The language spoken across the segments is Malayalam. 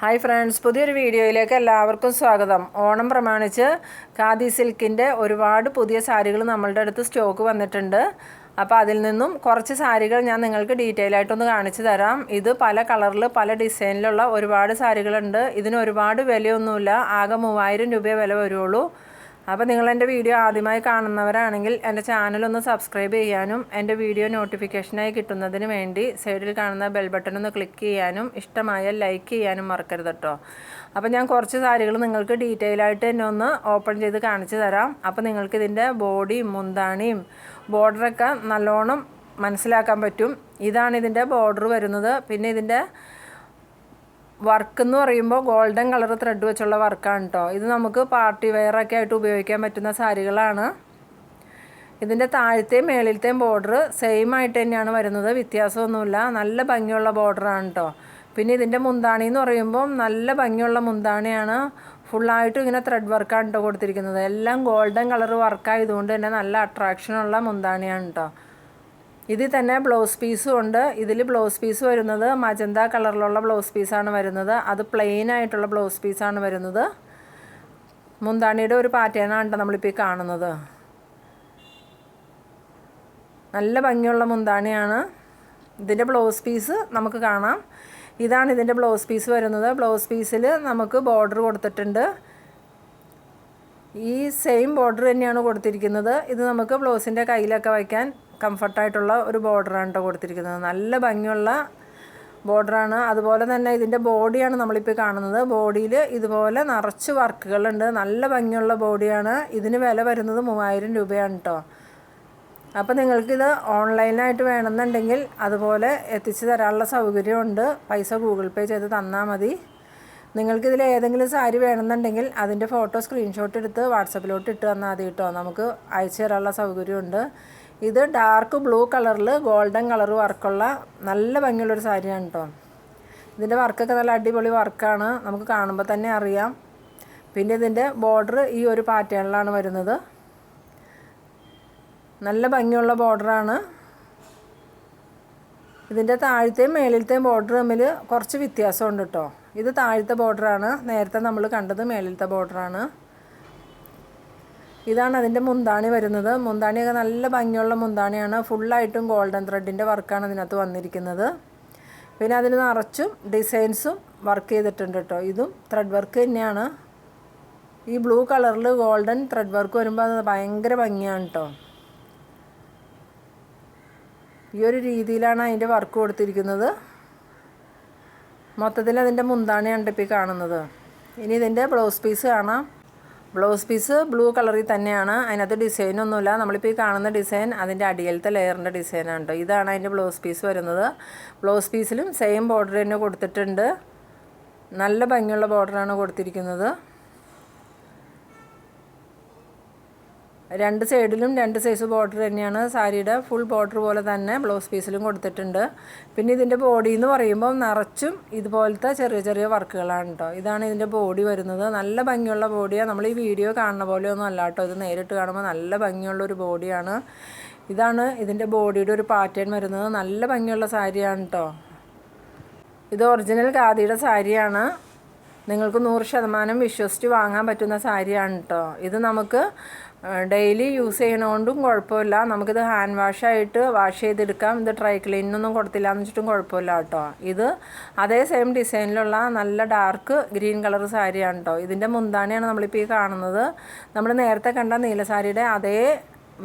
ഹായ് ഫ്രണ്ട്സ് പുതിയൊരു വീഡിയോയിലേക്ക് എല്ലാവർക്കും സ്വാഗതം. ഓണം പ്രമാണിച്ച് ഖാദി സിൽക്കിന്റെ ഒരുപാട് പുതിയ സാരികൾ നമ്മളുടെ അടുത്ത് സ്റ്റോക്ക് വന്നിട്ടുണ്ട്. അപ്പോൾ അതിൽ നിന്നും കുറച്ച് സാരികൾ ഞാൻ നിങ്ങൾക്ക് ഡീറ്റെയിൽ ആയിട്ടൊന്ന് കാണിച്ചു തരാം. ഇത് പല കളറിൽ പല ഡിസൈനിലുള്ള ഒരുപാട് സാരികളുണ്ട്. ഇതിന് ഒരുപാട് വിലയൊന്നുമില്ല. ആകെ മൂവായിരം രൂപയെ വില വരുള്ളൂ. അപ്പോൾ നിങ്ങൾ എന്റെ വീഡിയോ ആദ്യമായി കാണുന്നവരാണെങ്കിൽ എന്റെ ചാനലൊന്ന് സബ്സ്ക്രൈബ് ചെയ്യാനും എന്റെ വീഡിയോ നോട്ടിഫിക്കേഷനായി കിട്ടുന്നതിന് വേണ്ടി സൈഡിൽ കാണുന്ന ബെൽ ബട്ടൺ ഒന്ന് ക്ലിക്ക് ചെയ്യാനും ഇഷ്ടമായ ലൈക്ക് ചെയ്യാനും മറക്കരുത് കേട്ടോ അപ്പോൾ ഞാൻ കുറച്ച് സാരികൾ നിങ്ങൾക്ക് ഡീറ്റെയിൽ ആയിട്ട് തന്നെ ഒന്ന് ഓപ്പൺ ചെയ്ത് കാണിച്ചു തരാം. അപ്പോൾ നിങ്ങൾക്ക് ഇതിന്റെ ബോഡിയും മുന്താണിയും ബോർഡറൊക്കെ നല്ലോണം മനസ്സിലാക്കാൻ പറ്റും. ഇതാണ് ഇതിന്റെ ബോർഡർ വരുന്നത്. പിന്നെ ഇതിന്റെ വർക്ക് എന്ന് പറയുമ്പോൾ ഗോൾഡൻ കളർ ത്രെഡ് വെച്ചുള്ള വർക്കാണ് കേട്ടോ ഇത് നമുക്ക് പാർട്ടി വെയറൊക്കെ ആയിട്ട് ഉപയോഗിക്കാൻ പറ്റുന്ന സാരികളാണ്. ഇതിന്റെ താഴത്തെയും മേളിലത്തെയും ബോർഡർ സെയിം ആയിട്ട് തന്നെയാണ് വരുന്നത്. വ്യത്യാസമൊന്നുമില്ല. നല്ല ഭംഗിയുള്ള ബോർഡറാണ് കേട്ടോ പിന്നെ ഇതിന്റെ മുന്താണി എന്ന് പറയുമ്പോൾ നല്ല ഭംഗിയുള്ള മുന്താണിയാണ്. ഫുള്ളായിട്ടും ഇങ്ങനെ ത്രെഡ് വർക്കാണ് കേട്ടോ കൊടുത്തിരിക്കുന്നത്. എല്ലാം ഗോൾഡൻ കളർ വർക്കായതുകൊണ്ട് തന്നെ നല്ല അട്രാക്ഷനുള്ള മുന്താണിയാണ് കേട്ടോ ഇതിൽ തന്നെ ബ്ലൗസ് പീസും ഉണ്ട്. ഇതിൽ ബ്ലൗസ് പീസ് വരുന്നത് മജന്ത കളറിലുള്ള ബ്ലൗസ് പീസാണ് വരുന്നത്. അത് പ്ലെയിൻ ആയിട്ടുള്ള ബ്ലൗസ് പീസാണ് വരുന്നത്. മുന്താണിയുടെ ഒരു പാറ്റേണാണ് കേട്ടോ നമ്മളിപ്പോൾ കാണുന്നത്. നല്ല ഭംഗിയുള്ള മുന്താണിയാണ്. ഇതിന്റെ ബ്ലൗസ് പീസ് നമുക്ക് കാണാം. ഇതാണ് ഇതിന്റെ ബ്ലൗസ് പീസ് വരുന്നത്. ബ്ലൗസ് പീസിൽ നമുക്ക് ബോർഡർ കൊടുത്തിട്ടുണ്ട്. ഈ സെയിം ബോർഡർ തന്നെയാണ് കൊടുത്തിരിക്കുന്നത്. ഇത് നമുക്ക് ബ്ലൗസിന്റെ കയ്യിലൊക്കെ വയ്ക്കാൻ കംഫർട്ടായിട്ടുള്ള ഒരു ബോർഡറാണ് കേട്ടോ കൊടുത്തിരിക്കുന്നത്. നല്ല ഭംഗിയുള്ള ബോർഡറാണ് അതുപോലെ തന്നെ ഇതിന്റെ ബോഡിയാണ് നമ്മളിപ്പോൾ കാണുന്നത്. ബോഡിയിൽ ഇതുപോലെ നിറച്ച് വർക്കുകളുണ്ട്. നല്ല ഭംഗിയുള്ള ബോഡിയാണ് ഇതിന് വില വരുന്നത് മൂവായിരം രൂപയാണ് കേട്ടോ അപ്പോൾ നിങ്ങൾക്കിത് ഓൺലൈനായിട്ട് വേണമെന്നുണ്ടെങ്കിൽ അതുപോലെ എത്തിച്ചു തരാനുള്ള സൗകര്യമുണ്ട്. പൈസ ഗൂഗിൾ പേ ചെയ്ത് തന്നാൽ മതി. നിങ്ങൾക്കിതിൽ ഏതെങ്കിലും സാരി വേണമെന്നുണ്ടെങ്കിൽ അതിന്റെ ഫോട്ടോ സ്ക്രീൻഷോട്ട് എടുത്ത് വാട്സപ്പിലോട്ട് ഇട്ട് തന്നാൽ മതി കേട്ടോ നമുക്ക് അയച്ചു തരാനുള്ള സൗകര്യമുണ്ട്. ഇത് ഡാർക്ക് ബ്ലൂ കളറിൽ ഗോൾഡൻ കളർ വർക്കുള്ള നല്ല ഭംഗിയുള്ളൊരു സാരിയാണ് കേട്ടോ ഇതിന്റെ വർക്കൊക്കെ നല്ല അടിപൊളി വർക്കാണ്. നമുക്ക് കാണുമ്പോൾ തന്നെ അറിയാം. പിന്നെ ഇതിന്റെ ബോർഡർ ഈ ഒരു പാറ്റേണിലാണ് വരുന്നത്. നല്ല ഭംഗിയുള്ള ബോർഡറാണ് ഇതിന്റെ താഴത്തെയും മേളിലത്തെയും ബോർഡർ തമ്മിൽ കുറച്ച് വ്യത്യാസമുണ്ട് കേട്ടോ ഇത് താഴത്തെ ബോർഡറാണ് നേരത്തെ നമ്മൾ കണ്ടത് മേളിലത്തെ ബോർഡറാണ് ഇതാണ് അതിന്റെ മുന്താണി വരുന്നത്. മുന്താണിയൊക്കെ നല്ല ഭംഗിയുള്ള മുന്താണിയാണ്. ഫുള്ളായിട്ടും ഗോൾഡൻ ത്രെഡിന്റെ വർക്കാണ് അതിനകത്ത് വന്നിരിക്കുന്നത്. പിന്നെ അതിന് നിറച്ചും ഡിസൈൻസും വർക്ക് ചെയ്തിട്ടുണ്ട് കേട്ടോ ഇതും ത്രെഡ് വർക്ക് തന്നെയാണ്. ഈ ബ്ലൂ കളറിൽ ഗോൾഡൻ ത്രെഡ് വർക്ക് വരുമ്പോൾ അത് ഭയങ്കര ഭംഗിയാണ് കേട്ടോ ഈ ഒരു രീതിയിലാണ് അതിന്റെ വർക്ക് കൊടുത്തിരിക്കുന്നത്. മൊത്തത്തിൽ അതിന്റെ മുന്താണിയാണ് ഇപ്പോൾ കാണുന്നത്. ഇനി ഇതിന്റെ ബ്ലൗസ് പീസ് കാണാം. ബ്ലൗസ് പീസ് ബ്ലൂ കളറിൽ തന്നെയാണ്. അതിനകത്ത് ഡിസൈനൊന്നുമില്ല നമ്മളിപ്പോൾ ഈ കാണുന്ന ഡിസൈൻ അതിന്റെ അടിയിലത്തെ ലെയറിന്റെ ഡിസൈനാണ് കേട്ടോ ഇതാണ് അതിന്റെ ബ്ലൗസ് പീസ് വരുന്നത്. ബ്ലൗസ് പീസിലും സെയിം ബോർഡർ തന്നെ കൊടുത്തിട്ടുണ്ട്. നല്ല ഭംഗിയുള്ള ബോർഡറാണ് കൊടുത്തിരിക്കുന്നത്. രണ്ട് സൈഡിലും രണ്ട് സൈസ് ബോർഡർ തന്നെയാണ്. സാരിയുടെ ഫുൾ ബോർഡർ പോലെ തന്നെ ബ്ലൗസ് പീസിലും കൊടുത്തിട്ടുണ്ട്. പിന്നെ ഇതിന്റെ ബോഡി എന്ന് പറയുമ്പോൾ നിറച്ചും ഇതുപോലത്തെ ചെറിയ ചെറിയ വർക്കുകളാണ് കേട്ടോ ഇതാണ് ഇതിന്റെ ബോഡി വരുന്നത്. നല്ല ഭംഗിയുള്ള ബോഡിയാണ് നമ്മൾ ഈ വീഡിയോ കാണുന്ന പോലെയൊന്നും അല്ല കേട്ടോ ഇത് നേരിട്ട് കാണുമ്പോൾ നല്ല ഭംഗിയുള്ള ഒരു ബോഡിയാണ് ഇതാണ് ഇതിന്റെ ബോഡിയുടെ ഒരു പാറ്റേൺ വരുന്നത്. നല്ല ഭംഗിയുള്ള സാരിയാണ് കേട്ടോ ഇത് ഒറിജിനൽ ഖാദിയുടെ സാരിയാണ്. നിങ്ങൾക്ക് നൂറ് ശതമാനം വിശ്വസിച്ച് വാങ്ങാൻ പറ്റുന്ന സാരിയാണ് കേട്ടോ ഇത് നമുക്ക് ഡെയിലി യൂസ് ചെയ്യണോണ്ടും കുഴപ്പമില്ല. നമുക്കിത് ഹാൻഡ് വാഷായിട്ട് വാഷ് ചെയ്തെടുക്കാം. ഇത് ഡ്രൈ ക്ലീനൊന്നും കൊടുത്തില്ല എന്ന് വെച്ചിട്ടും കുഴപ്പമില്ല കേട്ടോ ഇത് അതേ സെയിം ഡിസൈനിലുള്ള നല്ല ഡാർക്ക് ഗ്രീൻ കളർ സാരിയാണ് കേട്ടോ ഇതിന്റെ മുന്താണിയാണ് നമ്മളിപ്പോൾ ഈ കാണുന്നത്. നമ്മൾ നേരത്തെ കണ്ട നീല സാരിയുടെ അതേ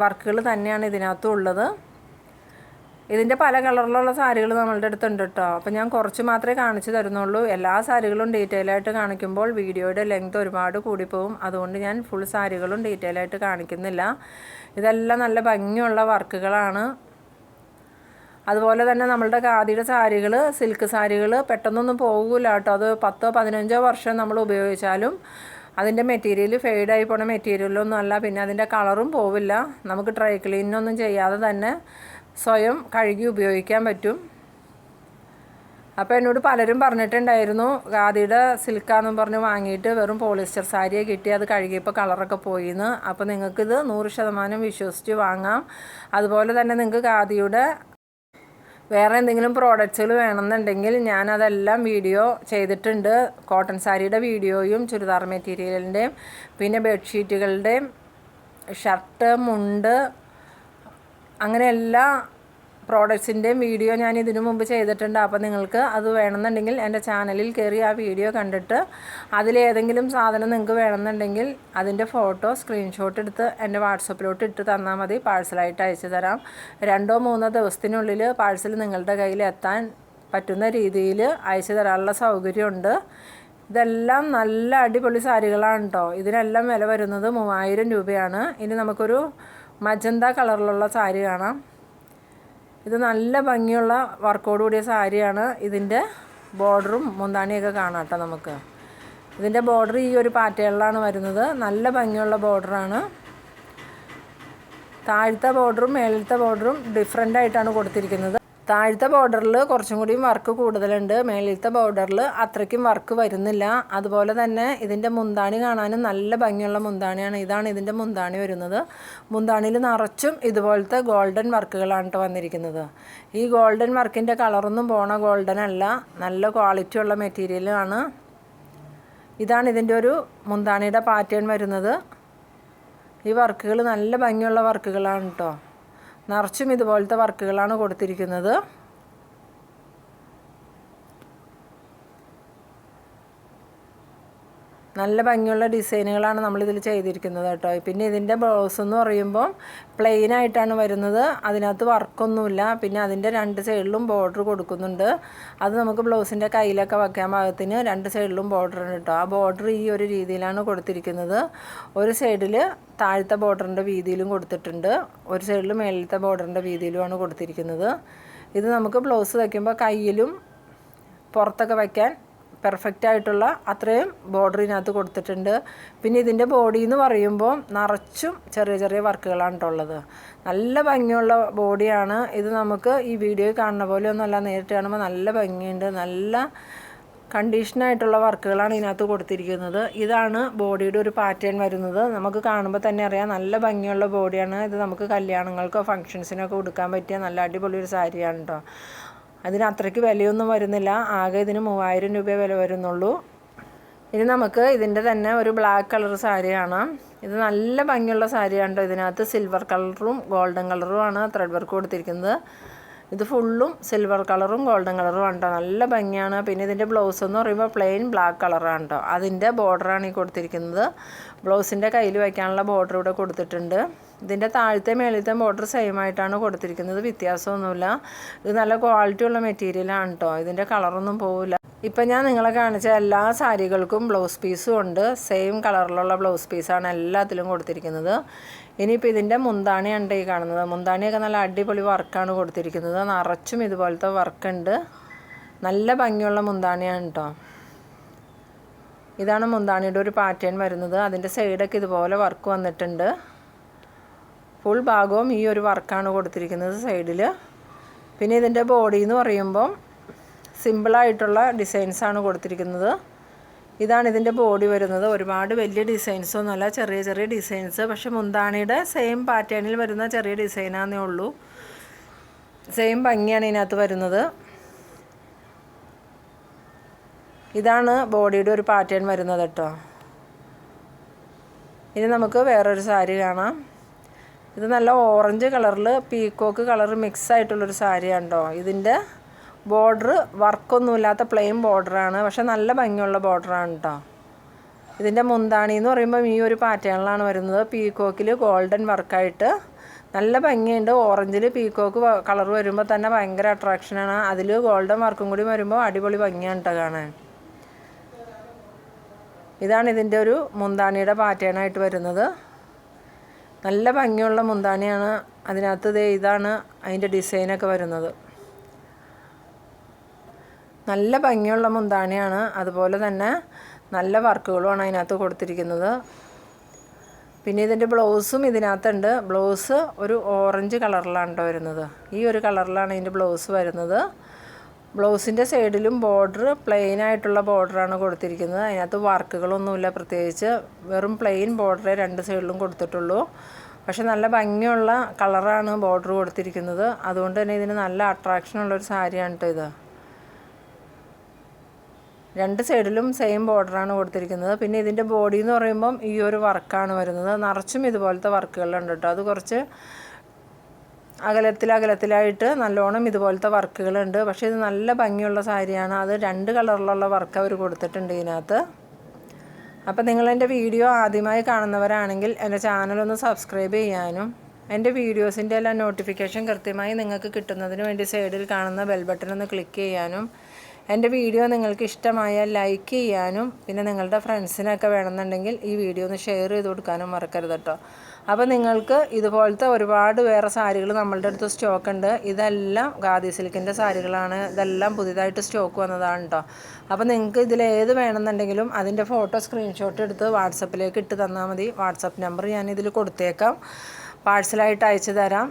വർക്കുകൾ തന്നെയാണ് ഇതിനകത്തും ഉള്ളത് ഇതിന്റെ പല കളറിലുള്ള സാരികൾ നമ്മളുടെ അടുത്തുണ്ട് കേട്ടോ അപ്പോൾ ഞാൻ കുറച്ച് മാത്രമേ കാണിച്ചു തരുന്നുള്ളൂ. എല്ലാ സാരികളും ഡീറ്റെയിൽ ആയിട്ട് കാണിക്കുമ്പോൾ വീഡിയോയുടെ ലെങ്ത് ഒരുപാട് കൂടിപ്പോവും. അതുകൊണ്ട് ഞാൻ ഫുൾ സാരികളും ഡീറ്റെയിൽ ആയിട്ട് കാണിക്കുന്നില്ല. ഇതെല്ലാം നല്ല ഭംഗിയുള്ള വർക്കുകളാണ്. അതുപോലെ തന്നെ നമ്മളുടെ ഖാദിയുടെ സാരികൾ സിൽക്ക് സാരികൾ പെട്ടെന്നൊന്നും പോകില്ല കേട്ടോ അത് പത്തോ പതിനഞ്ചോ വർഷം നമ്മൾ ഉപയോഗിച്ചാലും അതിന്റെ മെറ്റീരിയൽ ഫെയ്ഡായി പോണ മെറ്റീരിയലൊന്നും അല്ല. പിന്നെ അതിന്റെ കളറും പോവില്ല. നമുക്ക് ഡ്രൈ ക്ലീനൊന്നും ചെയ്യാതെ തന്നെ സ്വയം കഴുകി ഉപയോഗിക്കാൻ പറ്റും. അപ്പോൾ എന്നോട് പലരും പറഞ്ഞിട്ടുണ്ടായിരുന്നു ഖാദിയുടെ സിൽക്കാന്നും പറഞ്ഞ് വാങ്ങിയിട്ട് വെറും പോളിസ്റ്റർ സാരിയെ കിട്ടി അത് കഴുകിയപ്പോൾ കളറൊക്കെ പോയിന്ന്. അപ്പോൾ നിങ്ങൾക്കിത് നൂറ് ശതമാനം വിശ്വസിച്ച് വാങ്ങാം. അതുപോലെ തന്നെ നിങ്ങൾക്ക് ഖാദിയുടെ വേറെ എന്തെങ്കിലും പ്രോഡക്റ്റ്സുകൾ വേണമെന്നുണ്ടെങ്കിൽ ഞാനതെല്ലാം വീഡിയോ ചെയ്തിട്ടുണ്ട്. കോട്ടൺ സാരിയുടെ വീഡിയോയും ചുരിദാർ മെറ്റീരിയലിന്റെയും പിന്നെ ബെഡ്ഷീറ്റുകളുടെയും ഷർട്ട് മുണ്ട് അങ്ങനെ എല്ലാ പ്രോഡക്ട്സിന്റെയും വീഡിയോ ഞാൻ ഇതിനു മുമ്പ് ചെയ്തിട്ടുണ്ട്. അപ്പോൾ നിങ്ങൾക്ക് അത് വേണമെന്നുണ്ടെങ്കിൽ എന്റെ ചാനലിൽ കയറി ആ വീഡിയോ കണ്ടിട്ട് അതിലേതെങ്കിലും സാധനം നിങ്ങൾക്ക് വേണമെന്നുണ്ടെങ്കിൽ അതിന്റെ ഫോട്ടോ സ്ക്രീൻഷോട്ട് എടുത്ത് എന്റെ വാട്സപ്പിലോട്ട് ഇട്ട് തന്നാൽ മതി. പാഴ്സലായിട്ട് അയച്ചു തരാം. രണ്ടോ മൂന്നോ ദിവസത്തിനുള്ളിൽ പാഴ്സൽ നിങ്ങളുടെ കയ്യിൽ എത്താൻ പറ്റുന്ന രീതിയിൽ അയച്ചു തരാനുള്ള സൗകര്യമുണ്ട്. ഇതെല്ലാം നല്ല അടിപൊളി സാരികളാണ് കേട്ടോ ഇതിനെല്ലാം വില വരുന്നത് മൂവായിരം രൂപയാണ്. ഇനി നമുക്കൊരു മജന്ത കളറിലുള്ള സാരി കാണാം. ഇത് നല്ല ഭംഗിയുള്ള വർക്കോട് കൂടിയ സാരിയാണ്. ഇതിന്റെ ബോർഡറും മുന്താണിയൊക്കെ കാണാം കേട്ടോ നമുക്ക്. ഇതിന്റെ ബോർഡർ ഈ ഒരു പാറ്റേണിലാണ് വരുന്നത്. നല്ല ഭംഗിയുള്ള ബോർഡറാണ്. താഴത്തെ ബോർഡറും മേളത്തെ ബോർഡറും ഡിഫറെന്റ് ആയിട്ടാണ് കൊടുത്തിരിക്കുന്നത്. താഴത്തെ ബോർഡറിൽ കുറച്ചും കൂടിയും വർക്ക് കൂടുതലുണ്ട്. മേളിലത്തെ ബോർഡറിൽ അത്രയ്ക്കും വർക്ക് വരുന്നില്ല. അതുപോലെ തന്നെ ഇതിന്റെ മുന്താണി കാണാനും നല്ല ഭംഗിയുള്ള മുന്താണിയാണ്. ഇതാണ് ഇതിന്റെ മുന്താണി വരുന്നത്. മുന്താണിയിൽ നിറച്ചും ഇതുപോലത്തെ ഗോൾഡൻ വർക്കുകളാണ് കേട്ടോ വന്നിരിക്കുന്നത്. ഈ ഗോൾഡൻ വർക്കിന്റെ കളറൊന്നും പോണ ഗോൾഡൻ അല്ല. നല്ല ക്വാളിറ്റി ഉള്ള മെറ്റീരിയലാണ് ഇതാണ് ഇതിന്റെ ഒരു മുന്താണിയുടെ പാറ്റേൺ വരുന്നത്. ഈ വർക്കുകൾ നല്ല ഭംഗിയുള്ള വർക്കുകളാണ് കേട്ടോ നിറച്ചും ഇതുപോലത്തെ വർക്കുകളാണ് കൊടുത്തിരിക്കുന്നത്. നല്ല ഭംഗിയുള്ള ഡിസൈനുകളാണ് നമ്മളിതിൽ ചെയ്തിരിക്കുന്നത് കേട്ടോ. പിന്നെ ഇതിന്റെ ബ്ലൗസ് എന്ന് പറയുമ്പോൾ പ്ലെയിൻ ആയിട്ടാണ് വരുന്നത്. അതിനകത്ത് വർക്കൊന്നുമില്ല. പിന്നെ അതിന്റെ രണ്ട് സൈഡിലും ബോർഡർ കൊടുക്കുന്നുണ്ട്. അത് നമുക്ക് ബ്ലൗസിന്റെ കയ്യിലൊക്കെ വയ്ക്കാൻ ഭാഗത്തിന് രണ്ട് സൈഡിലും ബോർഡർ ഉണ്ട് കേട്ടോ. ആ ബോർഡർ ഈ ഒരു രീതിയിലാണ് കൊടുത്തിരിക്കുന്നത്. ഒരു സൈഡിൽ താഴത്തെ ബോർഡറിന്റെ വീതിയിലും കൊടുത്തിട്ടുണ്ട്. ഒരു സൈഡിൽ മേളിലത്തെ ബോർഡറിന്റെ വീതിയിലുമാണ് കൊടുത്തിരിക്കുന്നത്. ഇത് നമുക്ക് ബ്ലൗസ് വയ്ക്കുമ്പോൾ കയ്യിലും പുറത്തൊക്കെ വയ്ക്കാൻ പെർഫെക്റ്റ് ആയിട്ടുള്ള അത്രയും ബോർഡറിനകത്ത് കൊടുത്തിട്ടുണ്ട്. പിന്നെ ഇതിന്റെ ബോഡി എന്ന് പറയുമ്പോൾ നിറച്ചും ചെറിയ ചെറിയ വർക്കുകളാണ് ഉള്ളത്. നല്ല ഭംഗിയുള്ള ബോഡിയാണ് ഇത് നമുക്ക് ഈ വീഡിയോ കാണുന്ന പോലെ ഒന്നുമല്ല നേരിട്ട് കാണുമ്പോൾ നല്ല ഭംഗിയുണ്ട്. നല്ല കണ്ടീഷനായിട്ടുള്ള വർക്കുകളാണ് ഇതിനകത്ത് കൊടുത്തിരിക്കുന്നത്. ഇതാണ് ബോഡിയുടെ ഒരു പാറ്റേൺ വരുന്നത്. നമുക്ക് കാണുമ്പോൾ തന്നെ അറിയാം നല്ല ഭംഗിയുള്ള ബോഡിയാണ് ഇത് നമുക്ക് കല്യാണങ്ങൾക്കോ ഫങ്ഷൻസിനൊക്കെ കൊടുക്കാൻ പറ്റിയ നല്ല അടിപൊളി ഒരു സാരിയാണ് കേട്ടോ അതിന് അത്രയ്ക്ക് വിലയൊന്നും വരുന്നില്ല. ആകെ ഇതിന് മൂവായിരം രൂപ വില വരുന്നുള്ളൂ. ഇനി നമുക്ക് ഇതിന്റെ തന്നെ ഒരു ബ്ലാക്ക് കളർ സാരിയാണ് ഇത് നല്ല ഭംഗിയുള്ള സാരിയാണ് കേട്ടോ ഇതിനകത്ത് സിൽവർ കളറും ഗോൾഡൻ കളറുമാണ് ത്രെഡ് വർക്ക് കൊടുത്തിരിക്കുന്നത്. ഇത് ഫുള്ളും സിൽവർ കളറും ഗോൾഡൻ കളറും ആണ് നല്ല ഭംഗിയാണ്. പിന്നെ ഇതിന്റെ ബ്ലൗസ് എന്ന് പറയുമ്പോൾ പ്ലെയിൻ ബ്ലാക്ക് കളറാണ് അതിന്റെ ബോർഡറാണ് ഈ കൊടുത്തിരിക്കുന്നത്. ബ്ലൗസിന്റെ കയ്യിൽ വയ്ക്കാനുള്ള ബോർഡർ ഇവിടെ കൊടുത്തിട്ടുണ്ട്. ഇതിന്റെ താഴത്തെ മേളിലത്തെ ബോർഡർ സെയിം ആയിട്ടാണ് കൊടുത്തിരിക്കുന്നത്. വ്യത്യാസമൊന്നുമില്ല. ഇത് നല്ല ക്വാളിറ്റി ഉള്ള മെറ്റീരിയലാണ് കേട്ടോ ഇതിന്റെ കളറൊന്നും പോവില്ല. ഇപ്പം ഞാൻ നിങ്ങളെ കാണിച്ച എല്ലാ സാരികൾക്കും ബ്ലൗസ് പീസും ഉണ്ട്. സെയിം കളറിലുള്ള ബ്ലൗസ് പീസാണ് എല്ലാത്തിലും കൊടുത്തിരിക്കുന്നത്. ഇനിയിപ്പോൾ ഇതിന്റെ മുന്താണിയാണ് ഈ കാണുന്നത്. മുന്താണിയൊക്കെ നല്ല അടിപൊളി വർക്കാണ് കൊടുത്തിരിക്കുന്നത്. നിറച്ചും ഇതുപോലത്തെ വർക്കുണ്ട് നല്ല ഭംഗിയുള്ള മുന്താണിയാണ് കേട്ടോ ഇതാണ് മുന്താണിയുടെ ഒരു പാറ്റേൺ വരുന്നത്. അതിന്റെ സൈഡൊക്കെ ഇതുപോലെ വർക്ക് വന്നിട്ടുണ്ട്. ഫുൾ ഭാഗവും ഈ ഒരു വർക്കാണ് കൊടുത്തിരിക്കുന്നത് സൈഡിൽ പിന്നെ ഇതിന്റെ ബോഡി എന്ന് പറയുമ്പം സിമ്പിളായിട്ടുള്ള ഡിസൈൻസാണ് കൊടുത്തിരിക്കുന്നത്. ഇതാണ് ഇതിന്റെ ബോഡി വരുന്നത്. ഒരുപാട് വലിയ ഡിസൈൻസൊന്നുമല്ല ചെറിയ ചെറിയ ഡിസൈൻസ് പക്ഷെ മുന്താണിയുടെ സെയിം പാറ്റേണിൽ വരുന്ന ചെറിയ ഡിസൈനാന്നേ ഉള്ളൂ. സെയിം ഭംഗിയാണ് ഇതിനകത്ത് വരുന്നത്. ഇതാണ് ബോഡിയുടെ ഒരു പാറ്റേൺ വരുന്നത് കേട്ടോ. ഇനി നമുക്ക് വേറൊരു സാരി കാണാം. ഇത് നല്ല ഓറഞ്ച് കളറിൽ പീക്കോക്ക് കളർ മിക്സ് ആയിട്ടുള്ളൊരു സാരിയാണ് കേട്ടോ ഇതിന്റെ ബോർഡർ വർക്കൊന്നുമില്ലാത്ത പ്ലെയിൻ ബോർഡറാണ് പക്ഷെ നല്ല ഭംഗിയുള്ള ബോർഡറാണ് കേട്ടോ ഇതിന്റെ മുന്താണി എന്ന് പറയുമ്പം ഈ ഒരു പാറ്റേണിലാണ് വരുന്നത്. പീക്കോക്കിൽ ഗോൾഡൻ വർക്കായിട്ട് നല്ല ഭംഗിയുണ്ട്. ഓറഞ്ചിൽ പീക്കോക്ക് കളർ വരുമ്പോൾ തന്നെ ഭയങ്കര അട്രാക്ഷനാണ് അതിൽ ഗോൾഡൻ വർക്കും കൂടി വരുമ്പോൾ അടിപൊളി ഭംഗിയാണ് കേട്ടോ കാണാൻ. ഇതാണ് ഇതിന്റെ ഒരു മുന്താണിയുടെ പാറ്റേണായിട്ട് വരുന്നത്. നല്ല ഭംഗിയുള്ള മുന്താണിയാണ്. അതിനകത്ത് ഇതാണ് അതിന്റെ ഡിസൈനൊക്കെ വരുന്നത്. നല്ല ഭംഗിയുള്ള മുന്താണിയാണ്. അതുപോലെ തന്നെ നല്ല വർക്കുകളുമാണ് അതിനകത്ത് കൊടുത്തിരിക്കുന്നത്. പിന്നെ ഇതിന്റെ ബ്ലൗസും ഇതിനകത്തുണ്ട്. ബ്ലൗസ് ഒരു ഓറഞ്ച് കളറിലാണ് കേട്ടോ വരുന്നത്. ഈ ഒരു കളറിലാണ് ഇതിന്റെ ബ്ലൗസ് വരുന്നത്. ബ്ലൗസിന്റെ സൈഡിലും ബോർഡർ പ്ലെയിൻ ആയിട്ടുള്ള ബോർഡറാണ് കൊടുത്തിരിക്കുന്നത്. അതിനകത്ത് വർക്കുകളൊന്നുമില്ല പ്രത്യേകിച്ച്. വെറും പ്ലെയിൻ ബോർഡറേ രണ്ട് സൈഡിലും കൊടുത്തിട്ടുള്ളൂ. പക്ഷെ നല്ല ഭംഗിയുള്ള കളറാണ് ബോർഡർ കൊടുത്തിരിക്കുന്നത്. അതുകൊണ്ട് തന്നെ ഇതിന് നല്ല അട്രാക്ഷൻ ഉള്ളൊരു സാരിയാണ് കേട്ടോ ഇത്. രണ്ട് സൈഡിലും സെയിം ബോർഡറാണ് കൊടുത്തിരിക്കുന്നത്. പിന്നെ ഇതിന്റെ ബോഡി എന്ന് പറയുമ്പം ഈ ഒരു വർക്കാണ് വരുന്നത്. നിറച്ചും ഇതുപോലത്തെ വർക്കുകളുണ്ട് കേട്ടോ അത് കുറച്ച് അകലത്തിൽ അകലത്തിലായിട്ട് നല്ലോണം ഇതുപോലത്തെ വർക്കുകളുണ്ട്. പക്ഷേ ഇത് നല്ല ഭംഗിയുള്ള സാരിയാണ്. അത് രണ്ട് കളറിലുള്ള വർക്ക് അവർ കൊടുത്തിട്ടുണ്ട് ഇതിനകത്ത്. അപ്പോൾ നിങ്ങളെന്റെ വീഡിയോ ആദ്യമായി കാണുന്നവരാണെങ്കിൽ എന്റെ ചാനലൊന്ന് സബ്സ്ക്രൈബ് ചെയ്യാനും എന്റെ വീഡിയോസിന്റെ എല്ലാം നോട്ടിഫിക്കേഷൻ കൃത്യമായി നിങ്ങൾക്ക് കിട്ടുന്നതിന് വേണ്ടി സൈഡിൽ കാണുന്ന ബെൽ ബട്ടൺ ഒന്ന് ക്ലിക്ക് ചെയ്യാനും എന്റെ വീഡിയോ നിങ്ങൾക്ക് ഇഷ്ടമായാൽ ലൈക്ക് ചെയ്യാനും പിന്നെ നിങ്ങളുടെ ഫ്രണ്ട്സിനൊക്കെ വേണമെന്നുണ്ടെങ്കിൽ ഈ വീഡിയോ ഒന്ന് ഷെയർ ചെയ്ത് കൊടുക്കാനും മറക്കരുത് കേട്ടോ അപ്പോൾ നിങ്ങൾക്ക് ഇതുപോലത്തെ ഒരുപാട് വേറെ സാരികൾ നമ്മളുടെ അടുത്ത് സ്റ്റോക്ക് ഉണ്ട്. ഇതെല്ലാം ഖാദി സിൽക്കിന്റെ സാരികളാണ്. ഇതെല്ലാം പുതിയതായിട്ട് സ്റ്റോക്ക് വന്നതാണ് കേട്ടോ അപ്പോൾ നിങ്ങൾക്ക് ഇതിൽ ഏത് വേണമെന്നുണ്ടെങ്കിലും അതിന്റെ ഫോട്ടോ സ്ക്രീൻഷോട്ട് എടുത്ത് വാട്സപ്പിലേക്ക് ഇട്ട് തന്നാൽ മതി. വാട്സപ്പ് നമ്പർ ഞാൻ ഇതിൽ കൊടുത്തേക്കാം. പാഴ്സലായിട്ട് അയച്ചു തരാം.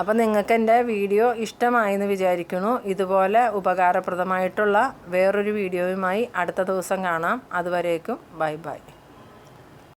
അപ്പോൾ നിങ്ങൾക്ക് എന്റെ വീഡിയോ ഇഷ്ടമായെന്ന് വിചാരിക്കുന്നു. ഇതുപോലെ ഉപകാരപ്രദമായിട്ടുള്ള വേറൊരു വീഡിയോയുമായി അടുത്ത ദിവസം കാണാം. അതുവരേക്കും ബൈ ബൈ.